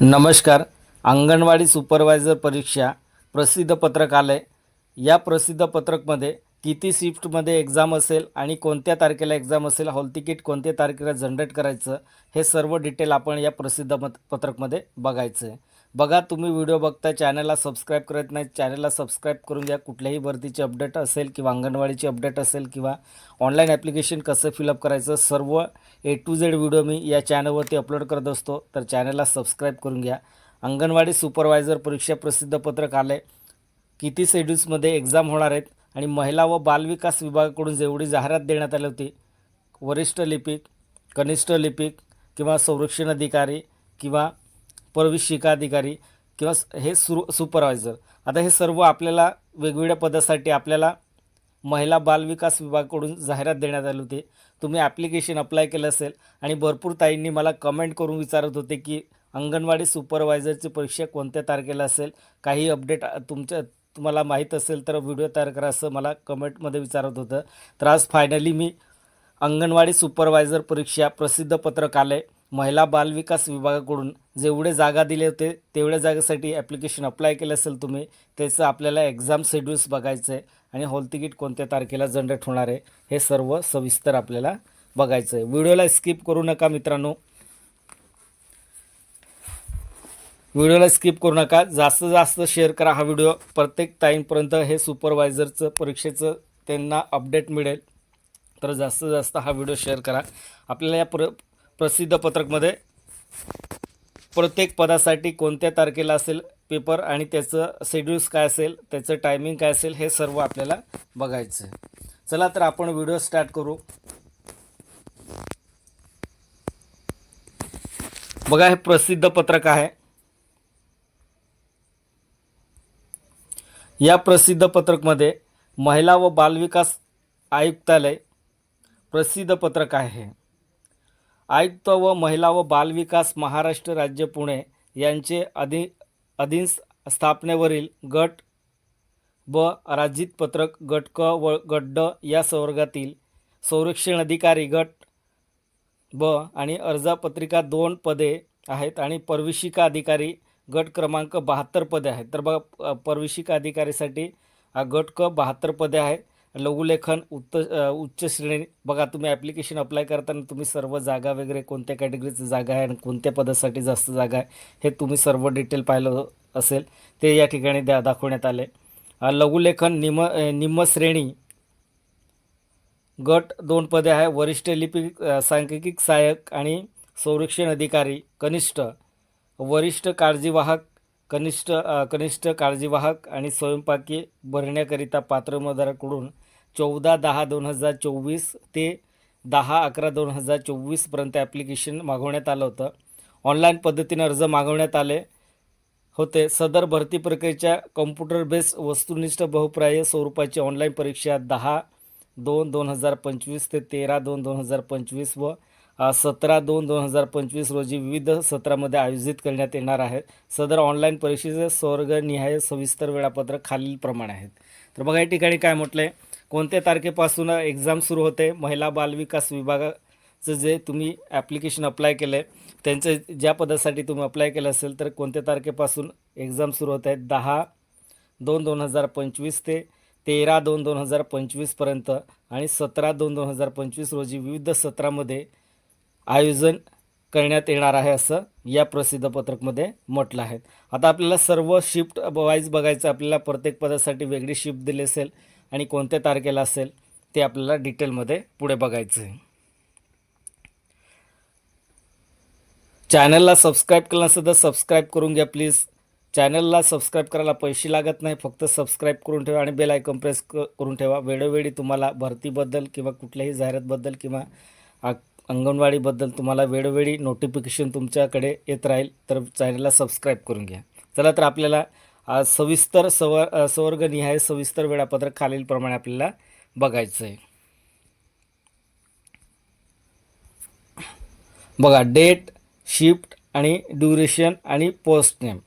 नमस्कार. अंगणवाडी सुपरवायझर परीक्षा प्रसिद्ध पत्रकालय. या प्रसिद्ध पत्रकमध्ये किती शिफ्टमध्ये एक्झाम असेल आणि कोणत्या तारखेला एक्झाम असेल हॉल तिकीट कोणत्या तारखेला जनरेट करायचं हे सर्व डिटेल आपण या प्रसिद्ध मत पत्रकमध्ये बघायचं आहे बघा तुम्ही व्हिडिओ बघता चॅनलला सबस्क्राईब करत नाही चॅनलला सबस्क्राईब करून घ्या. कुठल्याही भरतीचे अपडेट असेल किंवा अंगणवाडीची अपडेट असेल किंवा ऑनलाईन ॲप्लिकेशन कसं फिलअप करायचं सर्व ए टू झेड व्हिडिओ मी या चॅनलवरती अपलोड करत असतो. तर चॅनलला सबस्क्राईब करून घ्या. अंगणवाडी सुपरवायझर परीक्षा प्रसिद्ध पत्रक आले किती शेड्यूल्समध्ये एक्झाम होणार आहेत आणि महिला व बालविकास विभागाकडून जेवढी जाहिरात देण्यात आली होती वरिष्ठ लिपिक कनिष्ठ लिपिक किंवा संरक्षण अधिकारी किंवा प्रविशिका शिकाधिकारी किंवा हे सुरू सुपरवायझर आता हे सर्व आपल्याला वेगवेगळ्या पदासाठी आपल्याला महिला बालविकास विभागाकडून जाहिरात देण्यात आली होती. तुम्ही ॲप्लिकेशन अप्लाय केलं असेल आणि भरपूर ताईंनी मला कमेंट करून विचारत होते की अंगणवाडी सुपरवायझरची परीक्षा कोणत्या तारखेला असेल? काही अपडेट तुमच्या तुम्हाला माहीत असेल तर व्हिडिओ तयार करा असं मला कमेंटमध्ये विचारत होतं. तर आज फायनली मी अंगणवाडी सुपरवायझर परीक्षा प्रसिद्ध पत्रकालय महिला बालविकास विभागाकडून जेवढे जागा दिले होते तेवढ्या जागेसाठी ॲप्लिकेशन अप्लाय केलं असेल तुम्ही त्याचं आपल्याला एक्झाम शेड्यूल्स बघायचं आहे आणि हॉल तिकीट कोणत्या तारखेला जनरेट होणार आहे हे सर्व सविस्तर आपल्याला बघायचं आहे. व्हिडिओला स्किप करू नका मित्रांनो. व्हिडिओला स्किप करू नका. जास्तीत जास्त शेअर करा हा व्हिडिओ प्रत्येक टाईमपर्यंत हे सुपरवायझरचं परीक्षेचं त्यांना अपडेट मिळेल. तर जास्तीत जास्त हा व्हिडिओ शेअर करा. आपल्याला या प्र प्रसिद्ध पत्रकमध्ये प्रत्येक पदासाठी कोणत्या तारखेला असेल पेपर आणि त्याचं शेड्यूल्स काय असेल त्याचं टायमिंग काय असेल हे सर्व आपल्याला बघायचं आहे. चला तर आपण व्हिडिओ स्टार्ट करू. बघा हे प्रसिद्ध पत्रक आहे. या प्रसिद्ध पत्रकमध्ये महिला व बालविकास आयुक्तालय प्रसिद्ध पत्रक आहे. आयुक्त व महिला व बालविकास महाराष्ट्र राज्य पुणे यांचे अधि अधीन स्थापनेवरील गट ब राजित पत्रक गट क व गट ड या संवर्गातील संरक्षण अधिकारी गट ब आणि अर्जापत्रिका दोन पदे आहेत आणि प्रविशिका अधिकारी गट क्रमांक बहात्तर पदे आहेत. तर बघा अ, अधिकारीसाठी गट क बहात्तर पदे आहे लघुलेखन उत्त उच्च श्रेणी. बघा तुम्ही ॲप्लिकेशन अप्लाय करताना तुम्ही सर्व जागा वगैरे कोणत्या कॅटेगरीचं जागा आहे आणि कोणत्या पदासाठी जास्त जागा आहे हे तुम्ही सर्व डिटेल पाहिलं असेल ते या ठिकाणी द्या दाखवण्यात आले. लघुलेखन निम निम्मश्रेणी निम्न श्रेणी. गट दोन पदे आहे वरिष्ठ लिपिक सांख्यिकी सांख्यिक सहाय्यक आणि संरक्षण अधिकारी कनिष्ठ. वरिष्ठ काळजीवाहक कनिष्ठ कनिष्ठ काळजीवाहक आणि स्वयंपाकी भरण्याकरिता पात्र उमेदवाराकडून चौदा दहा दोन हजार चोवीस ते दहा अकरा दोन हजार चोवीसपर्यंत ॲप्लिकेशन मागवण्यात आलं होतं. ऑनलाईन पद्धतीने अर्ज मागवण्यात आले होते. सदर भरती प्रक्रियेच्या कॉम्प्युटर बेस्ड वस्तुनिष्ठ बहुप्राय स्वरूपाची ऑनलाईन परीक्षा दहा दोन दोन हजार पंचवीस ते तेरा दोन दोन हजार पंचवीस व सतरा दोन दोन हजार पंचवीस रोजी विविध सत्रामध्ये आयोजित करण्यात येणार आहे. सदर ऑनलाईन परीक्षेचे स्वर्गनिहाय सविस्तर वेळापत्रक खालीलप्रमाणे आहेत. तर बघा या ठिकाणी काय म्हटलं आहे कोणत्या तारखेपासून एक्झाम सुरू होते? महिला बालविकास विभागाचं जे तुम्ही ॲप्लिकेशन अप्लाय केलं आहे त्यांचं ज्या पदासाठी तुम्ही अप्लाय केलं असेल तर कोणत्या तारखेपासून एक्झाम सुरू होत आहेत? दहा दोन दोन हजार पंचवीस ते तेरा दोन दोन हजार पंचवीसपर्यंत आणि सतरा दोन दोन हजार पंचवीस रोजी विविध सत्रामध्ये आयोजन करण्यात येणार आहे असं या प्रसिद्ध पत्रकमध्ये म्हटलं आहे. आता आपल्याला सर्व शिफ्ट वाईज बघायचं आपल्याला प्रत्येक पदासाठी वेगळी शिफ्ट दिली असेल. आणि कोणत्या तारखेला असेल ते आपल्याला डिटेलमध्ये पुढे बघायचं आहे. चॅनलला सबस्क्राईब केलं नसेल तर सबस्क्राईब करून घ्या प्लीज. चॅनलला सबस्क्राईब करायला पैसे लागत नाही फक्त सबस्क्राईब करून ठेवा आणि बेल आयकॉन प्रेस करून ठेवा. वेळोवेळी तुम्हाला भरतीबद्दल किंवा कुठल्याही जाहिरातबद्दल किंवा अंगणवाडीबद्दल तुम्हाला वेळोवेळी नोटिफिकेशन तुमच्याकडे येत राहील तर चॅनलला सबस्क्राईब करून घ्या. चला तर आपल्याला सविस्तर सव अ, संवर्गनिहाय सविस्तर वेळापत्रक खालीलप्रमाणे आपल्याला बघायचं आहे बघा डेट शिफ्ट आणि ड्युरेशन आणि पोस्ट नेम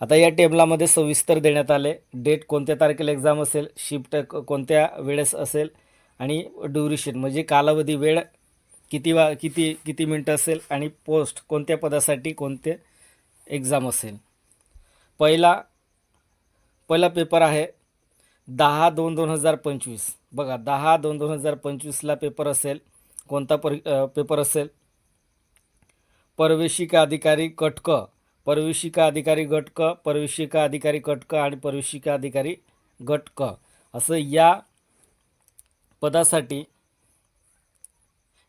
आता या टेबलामध्ये सविस्तर देण्यात आले. डेट कोणत्या तारखेला एक्झाम असेल शिफ्ट कोणत्या वेळेस असेल आणि ड्युरेशन म्हणजे कालावधी वेळ किती वा किती किती मिनटं असेल आणि पोस्ट कोणत्या पदासाठी कोणते एक्झाम असेल. पहिला पहिला पेपर आहे दहा दोन दोन हजार पंचवीस. बघा दहा दोन दोन हजार पंचवीसला पेपर असेल कोणता पर पेपर असेल? परवेशिका अधिकारी कटक परवेशिका अधिकारी गटक परवेशिका अधिकारी कटक आणि परवेशिका अधिकारी गटक असं या पदासाठी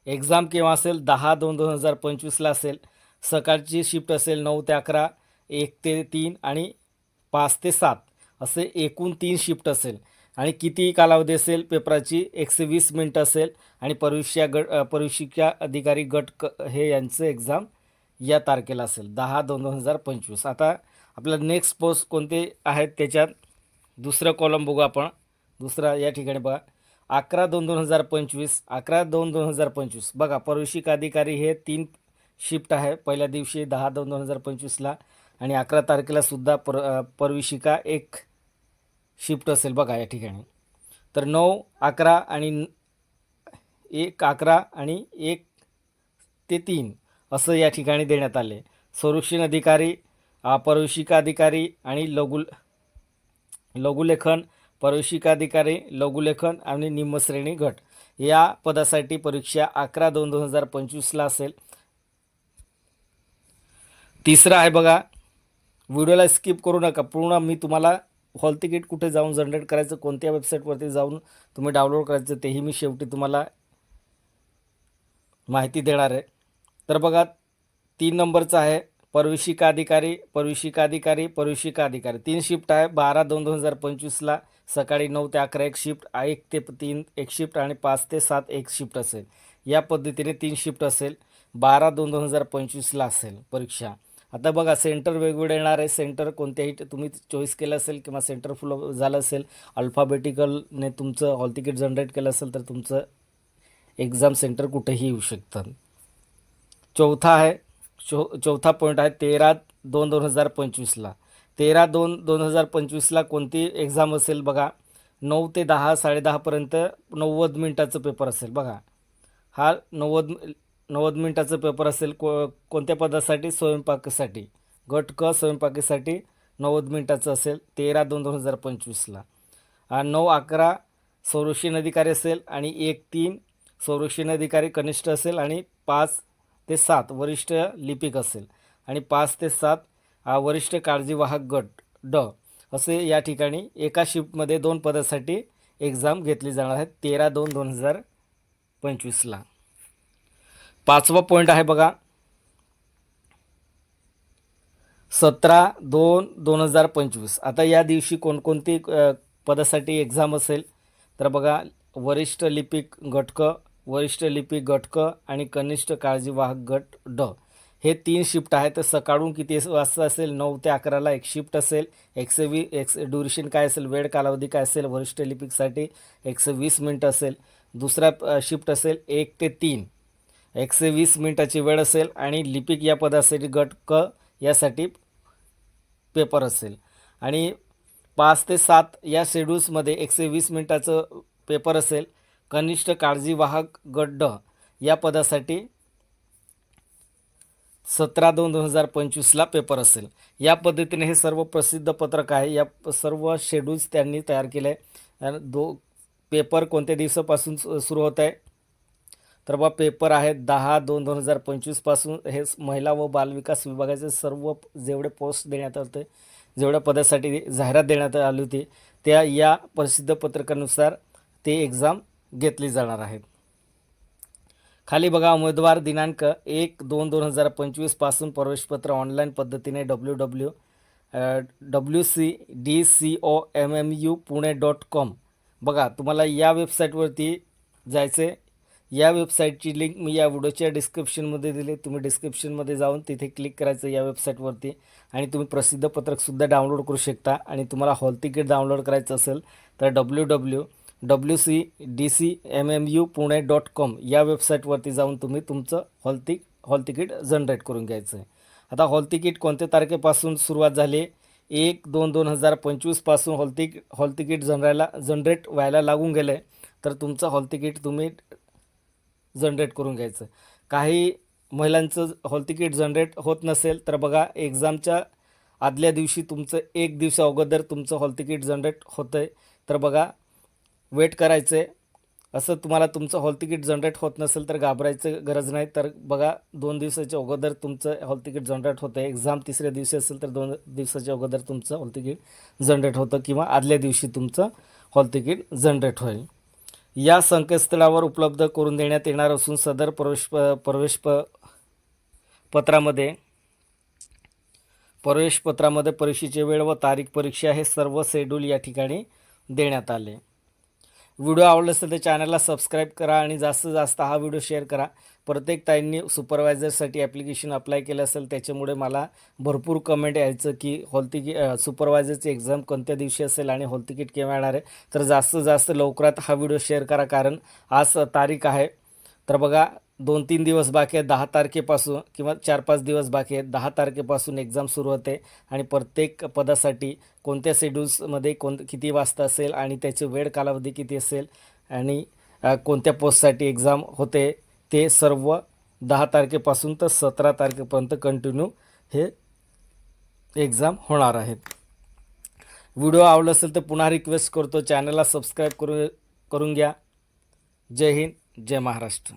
एक्झाम केव्हा असेल? दहा दोन दोन हजार पंचवीसला असेल. सकाळची शिफ्ट असेल नऊ ते अकरा एक ते तीन आणि पाच ते सात. असे एकूण तीन शिफ्ट असेल. आणि किती कालावधी असेल पेपराची एकशे वीस मिनटं असेल आणि परीक्षा गट परीक्षिका अधिकारी गट क हे यांचं एक्झाम या तारखेला असेल दहा दोन दोन हजार पंचवीस. आता आपला नेक्स्ट पोस्ट कोणते आहेत त्याच्यात? दुसरं कॉलम बघू आपण. दुसरा या ठिकाणी बघा. अकरा दोन दोन हजार पंचवीस अकरा दोन दोन हजार पंचवीस. बघा परविशिक अधिकारी हे तीन शिफ्ट आहे. पहिल्या दिवशी दहा दोन दोन हजार पंचवीसला आणि अकरा तारखेला सुद्धा पर परविशिका एक शिफ्ट असेल बघा या ठिकाणी. तर नऊ अकरा आणि एक अकरा आणि एक ते तीन असं या ठिकाणी देण्यात आले. संरक्षण अधिकारी अधिकारी आणि लघु लघुलेखन परविशिकाधिकारी लघुलेखन आणि निम्नश्रेणी गट. या पदासाठी परीक्षा अकरा दोन दोन हजार पंचवीसला असेल. तिसरं आहे बघा. व्हिडिओला स्किप करू नका. पूर्ण मी तुम्हाला हॉल तिकीट कुठे जाऊन जनरेट करायचं कोणत्या वेबसाईटवरती जाऊन तुम्ही डाउनलोड करायचं तेही मी शेवटी तुम्हाला माहिती देणार आहे. तर बघा तीन नंबरचं आहे परविशिका अधिकारी परविशिका अधिकारी परविशिका अधिकारी. तीन शिफ्ट आहे बारा दोन दोन हजार पंचवीसला सकाळी नऊ ते अकरा एक शिफ्ट एक ते तीन एक शिफ्ट आणि पाच ते सात एक शिफ्ट असेल. या पद्धतीने तीन शिफ्ट असेल बारा दोन दोन हजार पंचवीसला असेल परीक्षा. आता बघा सेंटर वेगवेगळे येणार आहे सेंटर कोणत्याही तुम्ही चॉईस केलं असेल किंवा सेंटर फुल झालं असेल अल्फाबेटिकलने तुमचं हॉल तिकीट जनरेट केलं असेल तर तुमचं एक्झाम सेंटर कुठेही येऊ शकतं. चौथा आहे चौ चौथा पॉईंट आहे तेरा दोन दोन हजार पंचवीसला तेरा दोन दोन हजार पंचवीसला कोणती एक्झाम असेल बघा नऊ ते दहा साडेदहापर्यंत नव्वद मिनटाचं पेपर असेल बघा. हा नव्वद नव्वद मिनटाचं पेपर असेल को कोणत्या पदासाठी? स्वयंपाकासाठी. गट क स्वयंपाकीसाठी नव्वद मिनटाचं असेल तेरा दोन दोन हजार पंचवीसला. आणि नऊ अकरा संरक्षण अधिकारी असेल आणि एक तीन संरक्षण अधिकारी कनिष्ठ असेल आणि पाच ते सात वरिष्ठ लिपिक असेल. आणि पाच ते सात वरिष्ठ काळजीवाहक गट ड असे या ठिकाणी एका शिफ्टमध्ये दोन पदासाठी एक्झाम घेतली जाणार आहे तेरा दोन दोन हजार पंचवीसला. पाचवा पॉईंट आहे बघा. सतरा दोन दोन हजार पंचवीस. आता या दिवशी कोणकोणती पदासाठी एक्झाम असेल? तर बघा वरिष्ठ लिपिक गटक वरिष्ठ लिपिक गटक आणि कनिष्ठ काळजीवाहक गट ड. हे तीन शिफ्ट आहेत. तर सकाळून किती वाजता असेल? नऊ ते अकराला एक शिफ्ट असेल. एकशे वी एक्स ड्युरेशन काय असेल? वेळ कालावधी काय असेल? वरिष्ठ लिपिकसाठी एकशे वीस मिनटं असेल. दुसरा शिफ्ट असेल एक ते तीन. एकशे वीस मिनटाची वेळ असेल आणि लिपिक या पदासाठी गट क यासाठी पेपर असेल. आणि पाच ते सात या शेड्यूल्समध्ये एकशे वीस मिनटाचं पेपर असेल. कनिष्ठ काळजीवाहक गट ड या पदासाठी सतरा दोन दोन हजार पंचवीसला पेपर असेल. या पद्धतीने हे सर्व प्रसिद्ध पत्रक आहे. या सर्व शेड्यूल्स त्यांनी तयार केले. आहे दो पेपर कोणत्या दिवसापासून सु- सुरू होत आहे? तर बा पेपर आहेत दहा दोन दोन हजार पंचवीसपासून हे महिला व बालविकास विभागाचे सर्व जेवढे पोस्ट देण्यात आले जेवढ्या पदासाठी जाहिरात देण्यात आली होती त्या या प्रसिद्ध पत्रकानुसार ते एक्झाम घेतली जाणार आहेत. खाली बघा उमेदवार दिनांक एक दोन दोन हजार पंचवीसपासून प्रवेशपत्र ऑनलाईन पद्धतीने W W W C D C O M M U Pune dot com. बघा तुम्हाला या वेबसाईटवरती जायचे या वेबसाईटची लिंक मी या व्हिडिओच्या डिस्क्रिप्शनमध्ये दिली. तुम्ही डिस्क्रिप्शनमध्ये जाऊन तिथे क्लिक करायचं या वेबसाईटवरती आणि तुम्ही प्रसिद्ध पत्रकसुद्धा डाउनलोड करू शकता आणि तुम्हाला हॉल तिकीट डाउनलोड करायचं असेल तर W W W C D C M M U Pune dot com या वेबसाईटवरती जाऊन तुम्ही तुमचं हॉल तिक हॉल तिकीट जनरेट करून घ्यायचं. आहे आता हॉल तिकीट कोणत्या तारखेपासून सुरुवात झाली? एक दोन दोन हजार पंचवीसपासून हॉल तिक हॉल तिकीट जनरायला जनरेट व्हायला लागून गेलं आहे तर तुमचं हॉल तिकीट तुम्ही जनरेट करून घ्यायचं. काही महिलांचं हॉल तिकीट जनरेट होत नसेल तर बघा एक्झामच्या आदल्या दिवशी तुमचं एक दिवसा अगोदर तुमचं हॉल तिकीट जनरेट होतं आहे तर बघा वेट करायचं आहे असं तुम्हाला तुमचं हॉल तिकीट जनरेट होत नसेल तर घाबरायचं गरज नाही. तर बघा दोन दिवसाच्या अगोदर तुमचं हॉल तिकीट जनरेट होतं आहे एक्झाम तिसऱ्या दिवशी असेल तर दोन दिवसाच्या अगोदर तुमचं हॉल तिकीट जनरेट होतं किंवा आदल्या दिवशी तुमचं हॉल तिकीट जनरेट होईल. या संकेतस्थळावर उपलब्ध करून देण्यात येणार असून सदर प्रवेश प प्रवेश प पत्रामध्ये प्रवेशपत्रामध्ये परीक्षेची वेळ व तारीख परीक्षा हे सर्व शेड्यूल या ठिकाणी देण्यात आले. व्हिडिओ आवडला असेल तर चॅनलला सबस्क्राईब करा आणि जास्तीत जास्त हा व्हिडिओ शेअर करा. प्रत्येक ताईंनी सुपरवायझरसाठी ॲप्लिकेशन अप्लाय केलं असेल त्याच्यामुळे मला भरपूर कमेंट यायचं की हॉल तिकीट सुपरवायझरची एक्झाम कोणत्या दिवशी असेल आणि हॉल तिकीट केव्हा येणार आहे. तर जास्तीत जास्त लवकरात हा व्हिडिओ शेअर करा कारण आज तारीख आहे. तर बघा दोन तीन दिवस बाकी आहेत दहा तारखेपासून किंवा चार पाच दिवस बाकी आहेत दहा तारखेपासून एक्झाम सुरू होते आणि प्रत्येक पदासाठी कोणत्या शेड्यूल्समध्ये कोण किती वाजता असेल आणि त्याची वेळ कालावधी किती असेल आणि कोणत्या पोस्टसाठी एक्झाम होते ते सर्व दहा तारखेपासून तर सतरा तारखेपर्यंत कंटिन्यू हे एक्झाम होणार आहेत. व्हिडिओ आवडला असेल तर पुन्हा रिक्वेस्ट करतो. चॅनलला सबस्क्राईब करू करून घ्या. जय हिंद जय महाराष्ट्र.